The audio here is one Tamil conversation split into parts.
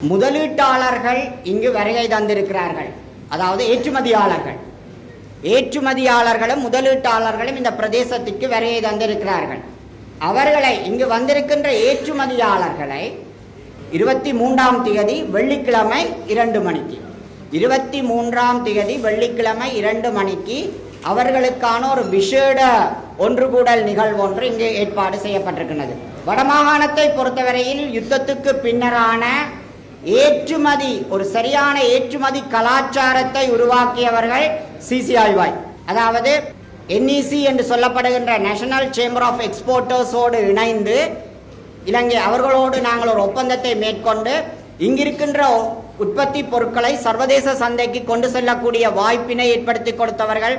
முதலீட்டாளர்கள் இங்கு வருகை தந்திருக்கிறார்கள். அதாவது ஏற்றுமதியாளர்கள். ஏற்றுமதியாளர்களும் முதலீட்டாளர்களும் இந்த பிரதேசத்திற்கு வருகை தந்திருக்கிறார்கள். அவர்களை இங்கு வந்திருக்கின்ற ஏற்றுமதியாளர்களை இருபத்தி மூன்றாம் திகதி வெள்ளிக்கிழமை இரண்டு மணிக்கு இருபத்தி மூன்றாம் திகதி வெள்ளிக்கிழமை இரண்டு மணிக்கு அவர்களுக்கான ஒரு விசேட ஒன்று கூடல் நிகழ்வு ஒன்று இங்கு ஏற்பாடு செய்யப்பட்டிருக்கிறது வடமாகாணத்தை பொறுத்தவரையில் யுத்தத்துக்கு பின்னரான ஏற்றுமதி ஒரு சரியான ஏற்றுமதி கலாச்சாரத்தை உருவாக்கியவர்கள் சிசிஐவாய் அதாவது என்இசி என்று சொல்லப்படுகின்ற நேஷனல் சேம்பர் ஆஃப் எக்ஸ்போர்ட்டர்ஸோடு இணைந்து இலங்கை அவர்களோடு நாங்கள் ஒரு ஒப்பந்தத்தை மேற்கொண்டு இங்கிருக்கின்ற உற்பத்தி பொருட்களை சர்வதேச சந்தைக்கு கொண்டு செல்லக்கூடிய வாய்ப்பினை ஏற்படுத்தி கொடுத்தவர்கள்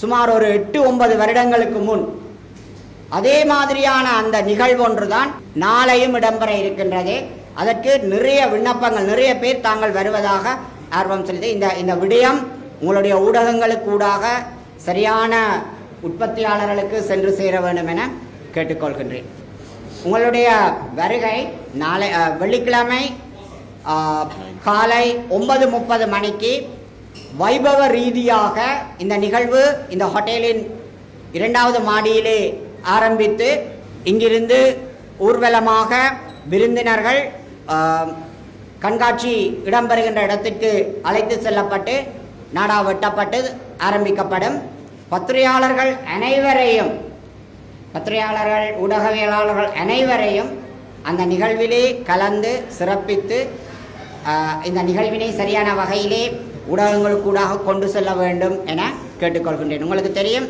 சுமார் ஒரு எட்டு ஒன்பது வருடங்களுக்கு முன். அதே மாதிரியான அந்த நிகழ்வு ஒன்றுதான் நாளையும் இடம்பெற இருக்கின்றது. அதற்கு நிறைய விண்ணப்பங்கள் நிறைய பேர் தாங்கள் வருவதாக ஆர்வம் செலுத்தி இந்த இந்த விடயம் உங்களுடைய ஊடகங்களுக்கு ஊடாக சரியான உற்பத்தியாளர்களுக்கு சென்று சேர வேண்டும் என கேட்டுக்கொள்கின்றேன். உங்களுடைய வருகை நாளை வெள்ளிக்கிழமை காலை ஒன்பது முப்பது மணிக்கு வைபவ ரீதியாக இந்த நிகழ்வு இந்த ஹோட்டலின் இரண்டாவது மாடியிலே ஆரம்பித்து இங்கிருந்து ஊர்வலமாக விருந்தினர்கள் கண்காட்சி இடம்பெறுகின்ற இடத்திற்கு அழைத்து செல்லப்பட்டு நாடா வெட்டப்பட்டு ஆரம்பிக்கப்படும். பத்திரிகையாளர்கள் அனைவரையும் பத்திரிகையாளர்கள் ஊடகவியலாளர்கள் அனைவரையும் அந்த நிகழ்விலே கலந்து சிறப்பித்து இந்த நிகழ்வினை சரியான வகையிலே ஊடகங்களுக்கூடாக கொண்டு செல்ல வேண்டும் என கேட்டுக்கொள்கின்றேன். உங்களுக்கு தெரியும்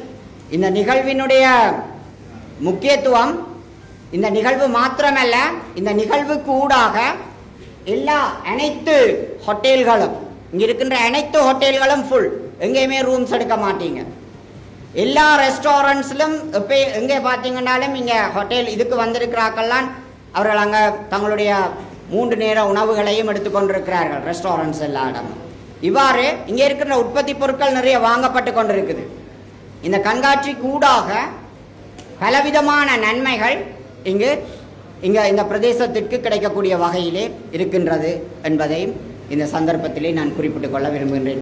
இந்த நிகழ்வினுடைய முக்கியத்துவம் இந்த நிகழ்வு மாத்திரமல்ல இந்த நிகழ்வுக்கு ஊடாக எல்லா அனைத்து ஹோட்டல்களும் இங்க இருக்கின்ற அனைத்து ஹோட்டல்களும் ஃபுல் எங்கேயுமே ரூம்ஸ் எடுக்க மாட்டீங்க. எல்லா ரெஸ்டாரண்ட்ஸ்லும் இப்போ எங்கே பார்த்தீங்கன்னாலும் இங்கே ஹோட்டல் இதுக்கு வந்திருக்கிறாக்கள்லாம் அவர்கள் அங்கே தங்களுடைய மூன்று நேர உணவுகளையும் எடுத்துக்கொண்டிருக்கிறார்கள் ரெஸ்டாரண்ட்ஸ் எல்லா இடமும் இவ்வாறு இங்கே இருக்கிற உற்பத்தி பொருட்கள் நிறைய வாங்கப்பட்டு கொண்டிருக்குது. இந்த கண்காட்சி கூடாக பலவிதமான நன்மைகள் இங்கு இங்கே இந்த பிரதேசத்திற்கு கிடைக்கக்கூடிய வகையிலே இருக்கின்றது என்பதையும் இந்த சந்தர்ப்பத்திலே நான் குறிப்பிட்டுக் கொள்ள விரும்புகின்றேன்.